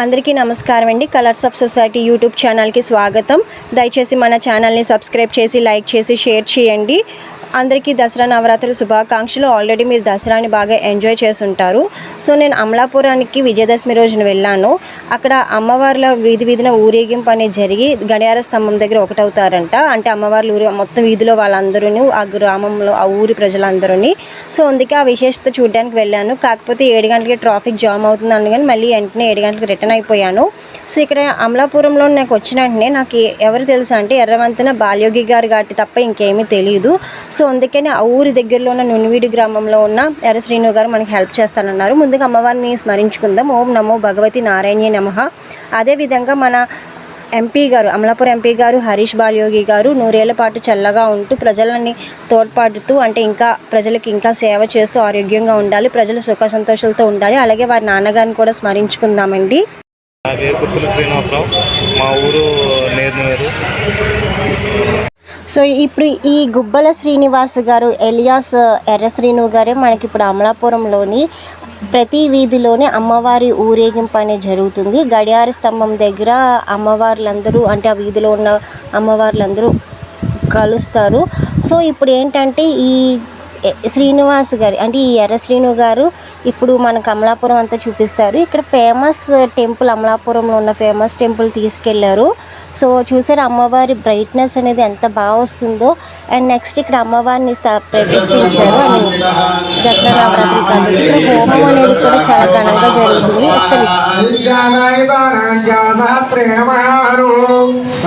అందరికీ నమస్కారం అండి. కలర్స్ ఆఫ్ సొసైటీ యూట్యూబ్ ఛానల్కి స్వాగతం. దయచేసి మన ఛానల్ని సబ్స్క్రైబ్ చేసి లైక్ చేసి షేర్ చేయండి. అందరికీ దసరా నవరాత్రుల శుభాకాంక్షలు ఆల్రెడీ మీరు దసరాని బాగా ఎంజాయ్ చేస్తుంటారు సో నేను అమలాపురానికి విజయదశమి రోజున వెళ్ళాను అక్కడ అమ్మవార్ల వీధి వీధిన ఊరేగింపు అనేది జరిగి గడియార స్తంభం దగ్గర ఒకటవుతారంట అంటే అమ్మవార్లు ఊరి మొత్తం వీధిలో వాళ్ళందరూ ఆ గ్రామంలో ఆ ఊరి ప్రజలందరూని సో అందుకే ఆ విశేషత చూడడానికి వెళ్ళాను కాకపోతే ఏడు గంటలకి ట్రాఫిక్ జామ్ అవుతుంది కానీ మళ్ళీ వెంటనే ఏడు గంటలకు రిటర్న్ అయిపోయాను సో ఇక్కడ అమలాపురంలో నాకు వచ్చిన వెంటనే నాకు ఎవరు తెలుసా అంటే ఎర్రవంతన బాల్యోగి గారు గాటి తప్ప ఇంకేమీ తెలియదు సో అందుకని ఆ ఊరి దగ్గరలో ఉన్న నునివీడి గ్రామంలో ఉన్న ఎర్ర శ్రీను గారు మనకి హెల్ప్ చేస్తానన్నారు. ముందుగా అమ్మవారిని స్మరించుకుందాం. ఓం నమో భగవతి నారాయణ నమ. అదేవిధంగా మన ఎంపీ గారు అమలాపురం ఎంపీ గారు హరీష్ బాలయోగి గారు నూరేళ్ళ పాటు చల్లగా ఉంటూ ప్రజలని తోడ్పాడుతూ అంటే ఇంకా ప్రజలకు ఇంకా సేవ చేస్తూ ఆరోగ్యంగా ఉండాలి ప్రజలు సుఖ సంతోషాలతో ఉండాలి. అలాగే వారి నాన్నగారిని కూడా స్మరించుకుందామండి. నా పేరు శ్రీనివాసరావు. మా ఊరు సో ఇప్పుడు ఈ గుబ్బల శ్రీనివాస్ గారు ఎలియాస్ ఎర్ర శ్రీను గారే మనకి ఇప్పుడు అమలాపురంలోని ప్రతి వీధిలోనే అమ్మవారి ఊరేగింపు అనేది జరుగుతుంది. గడియార స్తంభం దగ్గర అమ్మవార్లందరూ అంటే ఆ వీధిలో ఉన్న అమ్మవార్లందరూ కలుస్తారు. సో ఇప్పుడు ఏంటంటే ఈ శ్రీనివాస్ గారు అంటే ఈ ఎర్ర శ్రీను గారు ఇప్పుడు మన అమలాపురం అంతా చూపిస్తారు. ఇక్కడ ఫేమస్ టెంపుల్ అమలాపురంలో ఉన్న ఫేమస్ టెంపుల్ తీసుకెళ్ళారు. సో చూసారు అమ్మవారి బ్రైట్నెస్ అనేది ఎంత బాగా వస్తుందో. అండ్ నెక్స్ట్ ఇక్కడ అమ్మవారిని ప్రతిష్ఠించారు. అని దసరా నవరాత్రి కాబట్టి ఇక్కడ హోమం అనేది కూడా చాలా ఘనంగా జరుగుతుంది. ఒకసారి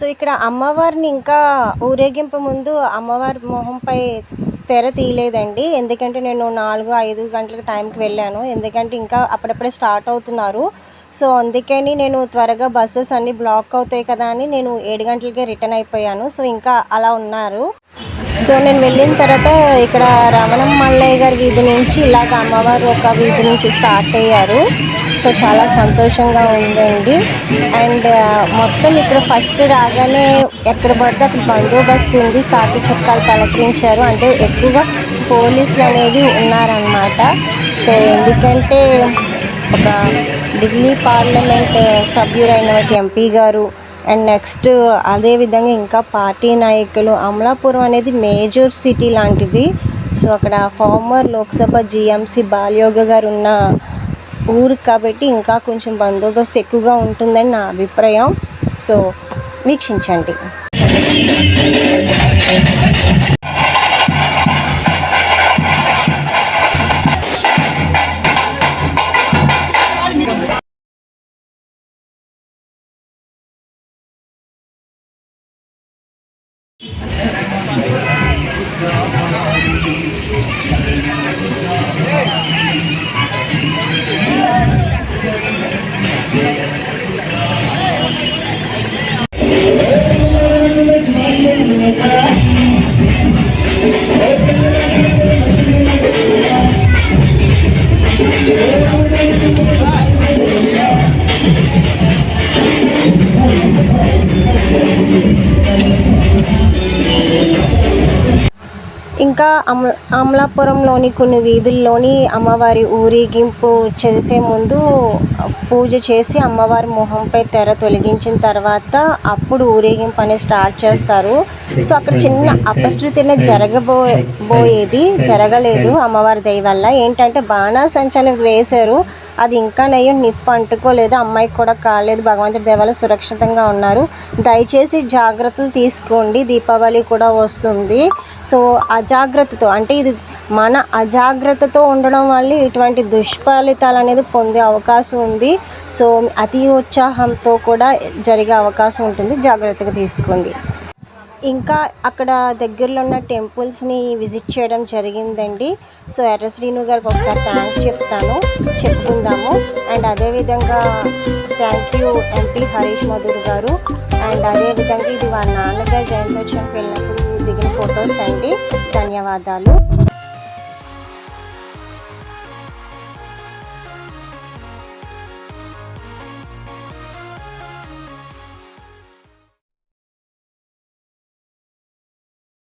సో ఇక్కడ అమ్మవారిని ఇంకా ఊరేగింపు ముందు అమ్మవారి మొహంపై తెర తీయలేదండి. ఎందుకంటే నేను నాలుగు ఐదు గంటలకు టైంకి వెళ్ళాను. ఎందుకంటే ఇంకా అప్పుడప్పుడే స్టార్ట్ అవుతున్నారు. సో అందుకని నేను త్వరగా బస్సెస్ అన్నీ బ్లాక్ అవుతాయి కదా అని నేను ఏడు గంటలకే రిటర్న్ అయిపోయాను. సో ఇంకా అలా ఉన్నారు. సో నేను వెళ్ళిన తర్వాత ఇక్కడ రమణం మల్లయ్య గారి వీధి నుంచి ఇలాగ అమ్మవారు ఒక వీధి నుంచి స్టార్ట్ అయ్యారు. సో చాలా సంతోషంగా ఉందండి. అండ్ మొత్తం ఇక్కడ ఫస్ట్ రాగానే ఎక్కడ పడితే అక్కడ బందోబస్తు ఉంది. కాకి చుక్కాలు పలకరించారు. అంటే ఎక్కువగా పోలీసులు అనేది ఉన్నారనమాట సో ఎందుకంటే ఒక ఢిల్లీ పార్లమెంట్ సభ్యుడైన ఎంపీ గారు అండ్ నెక్స్ట్ అదేవిధంగా ఇంకా పార్టీ నాయకులు అమలాపురం అనేది మేజర్ సిటీ లాంటిది. సో అక్కడ ఫార్మర్ లోక్సభ జిఎంసి బాలయోగ గారు ఉన్న ఊరు కాబట్టి ఇంకా కొంచెం బందోబస్తు ఎక్కువగా ఉంటుందని నా అభిప్రాయం. సో వీక్షించండి. ఇంకా అమ అమలాపురంలోని కొన్ని వీధుల్లోని అమ్మవారి ఊరేగింపు చేసే ముందు పూజ చేసి అమ్మవారి మొహంపై తెర తొలగించిన తర్వాత అప్పుడు ఊరేగింపు అనేది స్టార్ట్ చేస్తారు. సో అక్కడ చిన్న అపశృతి జరగబో బోయేది జరగలేదు అమ్మవారి దయ వల్ల. ఏంటంటే బాణాసంచని వేశారు. అది ఇంకా నయ్యం నిప్పు అంటుకోలేదు. అమ్మాయికి కూడా కాలేదు. భగవంతుడి దేవాలయం సురక్షితంగా ఉన్నారు. దయచేసి జాగ్రత్తలు తీసుకోండి. దీపావళి కూడా వస్తుంది. సో అజాగ్రత్తతో అంటే ఇది మన అజాగ్రత్తతో ఉండడం వల్ల ఇటువంటి దుష్ఫలితాలు అనేది పొందే అవకాశం ఉంది. సో అతి ఉత్సాహంతో కూడా జరిగే అవకాశం ఉంటుంది. జాగ్రత్తగా తీసుకోండి. ఇంకా అక్కడ దగ్గరలో ఉన్న టెంపుల్స్ని విజిట్ చేయడం జరిగిందండి. సో ఎర్ర శ్రీను గారికి ఒకసారి థ్యాంక్స్ చెప్తాను. చెప్పుకుందాము. అండ్ అదేవిధంగా thank you MP Harish Madhur గారు. అండ్ అదేవిధంగా ఇది వాళ్ళ నాన్నగారు జయంతోత్సవం వెళ్ళినప్పుడు దిగిన ఫొటోస్ అండి. ధన్యవాదాలు.